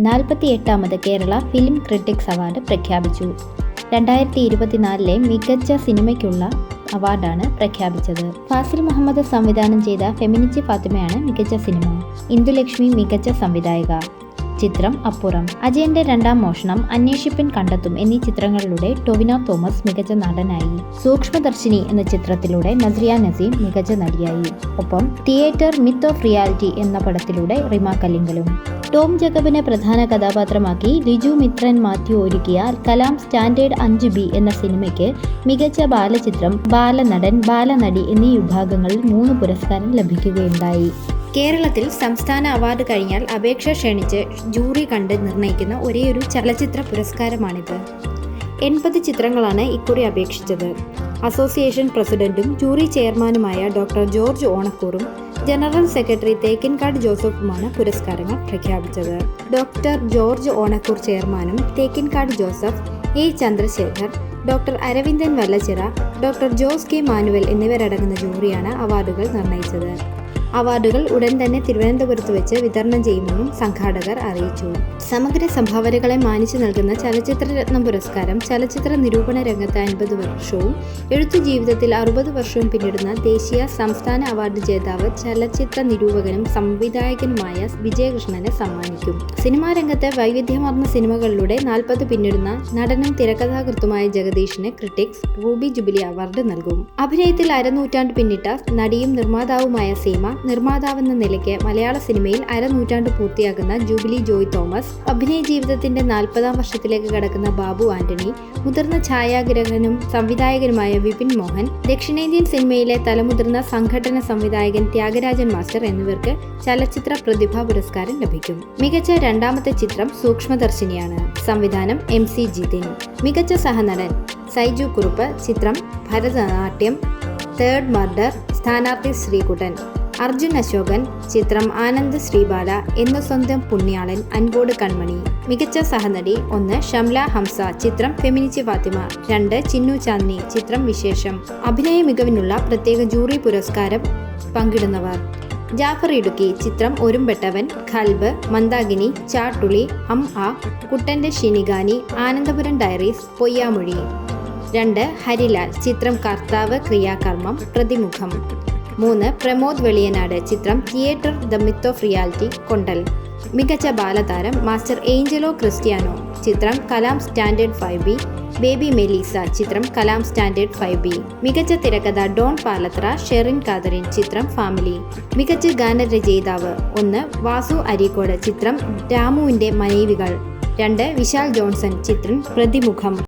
നാൽപ്പത്തി എട്ടാമത് Kerala film critics award പ്രഖ്യാപിച്ചു. രണ്ടായിരത്തി ഇരുപത്തിനാലിലെ മികച്ച സിനിമയ്ക്കുള്ള അവാർഡാണ് പ്രഖ്യാപിച്ചത്. ഫാസിൽ മുഹമ്മദ് സംവിധാനം ചെയ്ത ഫെമിനിച്ചി ഫാത്തിമയാണ് മികച്ച സിനിമ. ഇന്ദുലക്ഷ്മി മികച്ച സംവിധായിക. ചിത്രം അപ്പുറം. അജയന്റെ രണ്ടാം മോഷണം അന്വേഷിപ്പിൻ കണ്ടെത്തും എന്നീ ചിത്രങ്ങളിലൂടെ ടൊവിനോ തോമസ് മികച്ച നടനായി. സൂക്ഷ്മദർശിനി എന്ന ചിത്രത്തിലൂടെ നസ്രിയ നസീം മികച്ച നടിയായി. ഒപ്പം തിയേറ്റർ മിത്ത് ഓഫ് റിയാലിറ്റി എന്ന പടത്തിലൂടെ റിമ കല്ലിങ്കലും. ടോം ജക്കബിനെ പ്രധാന കഥാപാത്രമാക്കി ലിജു മിത്രൻ മാത്യു ഒരുക്കിയ കലാം സ്റ്റാൻഡേർഡ് അഞ്ച് ബി എന്ന സിനിമയ്ക്ക് മികച്ച ബാലചിത്രം ബാലനടൻ ബാലനടി എന്നീ വിഭാഗങ്ങളിൽ മൂന്ന് പുരസ്കാരം ലഭിക്കുകയുണ്ടായി. കേരളത്തിൽ സംസ്ഥാന അവാർഡ് കഴിഞ്ഞാൽ അപേക്ഷ ക്ഷണിച്ച് ജൂറി കണ്ട് നിർണയിക്കുന്ന ഒരേയൊരു ചലച്ചിത്ര പുരസ്കാരമാണിത്. എൺപത് ചിത്രങ്ങളാണ് ഇക്കുറി അപേക്ഷിച്ചത്. അസോസിയേഷൻ പ്രസിഡന്റും ജൂറി ചെയർമാനുമായ ഡോക്ടർ ജോർജ് ഓണക്കൂറും ജനറൽ സെക്രട്ടറി തേക്കിൻകാട് ജോസഫുമാണ് പുരസ്കാരങ്ങൾ പ്രഖ്യാപിച്ചത്. ഡോക്ടർ ജോർജ് ഓണക്കൂർ ചെയർമാനും Thekkinkad Joseph A. Chandrasekhar doctor Aravindan Vallachira doctor Jose K Manuel എന്നിവരടങ്ങുന്ന ജൂറിയാണ് അവാർഡുകൾ നിർണയിച്ചത്. അവാർഡുകൾ ഉടൻ തന്നെ തിരുവനന്തപുരത്ത് വെച്ച് വിതരണം ചെയ്യുമെന്നും സംഘാടകർ അറിയിച്ചു. സമഗ്ര സംഭാവനകളെ മാനിച്ച് നൽകുന്ന ചലച്ചിത്രരത്നം പുരസ്കാരം ചലച്ചിത്ര നിരൂപണ രംഗത്ത് അൻപത് വർഷവും എഴുത്തു ജീവിതത്തിൽ അറുപത് വർഷവും പിന്നിടുന്ന ദേശീയ സംസ്ഥാന അവാർഡ് ജേതാവ് ചലച്ചിത്ര നിരൂപകനും സംവിധായകനുമായ വിജയകൃഷ്ണന് സമ്മാനിക്കും. സിനിമാ രംഗത്ത് വൈവിധ്യമാർന്ന സിനിമകളിലൂടെ നാൽപ്പത് പിന്നിടുന്ന നടനും തിരക്കഥാകൃത്തുമായ ജഗദീഷിന് ക്രിട്ടിക്സ് റൂബി ജൂബിലി അവാർഡ് നൽകും. അഭിനയത്തിൽ അരനൂറ്റാണ്ട് പിന്നിട്ട നടിയും നിർമ്മാതാവുമായ സീമ നിർമ്മാതാവെന്ന നിലയ്ക്ക് മലയാള സിനിമയിൽ അരനൂറ്റാണ്ട് പൂർത്തിയാക്കുന്ന ജൂബിലി ജോയ് തോമസ് അഭിനയ ജീവിതത്തിന്റെ നാൽപ്പതാം വർഷത്തിലേക്ക് കടക്കുന്ന ബാബു ആന്റണി മുതിർന്ന ഛായാഗ്രഹകനും സംവിധായകനുമായ വിപിൻ മോഹൻ ദക്ഷിണേന്ത്യൻ സിനിമയിലെ തലമുതിർന്ന സംഘടന സംവിധായകൻ ത്യാഗരാജൻ മാസ്റ്റർ എന്നിവർക്ക് ചലച്ചിത്ര പ്രതിഭാ പുരസ്കാരം ലഭിക്കും. മികച്ച രണ്ടാമത്തെ ചിത്രം സൂക്ഷ്മദർശിനിയാണ്. സംവിധാനം എം സി ജിതിൻ. മികച്ച സഹനടൻ സൈജു കുറുപ്പ്. ചിത്രം ഭരതനാട്യം. Third murder. സ്ഥാനാർത്ഥി ശ്രീകുട്ടൻ. അർജുൻ അശോകൻ ചിത്രം ആനന്ദ് ശ്രീബാല എന്ന സ്വന്തം പുണ്യാളൻ അൻപോട് കൺമണി. മികച്ച സഹനടി ഒന്ന് ഷംല ഹംസ ചിത്രം ഫെമിനിച്ചി ഫാത്തിമ രണ്ട് ചിന്നു ചാന്ദിനി ചിത്രം വിശേഷം. അഭിനയ മികവിനുള്ള പ്രത്യേക ജൂറി പുരസ്കാരം പങ്കിടുന്നവർ. ജാഫർ ഇടുക്കി ചിത്രം ഒരുമ്പെട്ടവൻ ഖൽബ് മന്ദാഗിനി ചാട്ടുളി അം ആ കുട്ടന്റെ ഷിനിഗാനി ആനന്ദപുരം ഡയറീസ് പൊയ്യാമൊഴി. രണ്ട് ഹരിലാൽ ചിത്രം കർത്താവ് ക്രിയാകർമ്മം പ്രതിമുഖം. മൂന്ന് പ്രമോദ് വെളിയനാട് ചിത്രം theatre the myth of reality Kondal. മികച്ച ബാലതാരം മാസ്റ്റർ ഏഞ്ചലോ ക്രിസ്ത്യാനോ. ചിത്രം Kalam standard five B. Baby Melissa. ചിത്രം കലാം സ്റ്റാൻഡേർഡ് ഫൈവ് ബി. മികച്ച തിരക്കഥ ഡോൺ പാലത്ര ഷെറിൻ കാതറിൻ. ചിത്രം ഫാമിലി. മികച്ച ഗാനരചയിതാവ് ഒന്ന് വാസു അരീക്കോട്. ചിത്രം രാമുവിന്റെ മനീവികൾ. രണ്ട് വിശാൽ ജോൺസൺ. ചിത്രം പ്രതിമുഖം.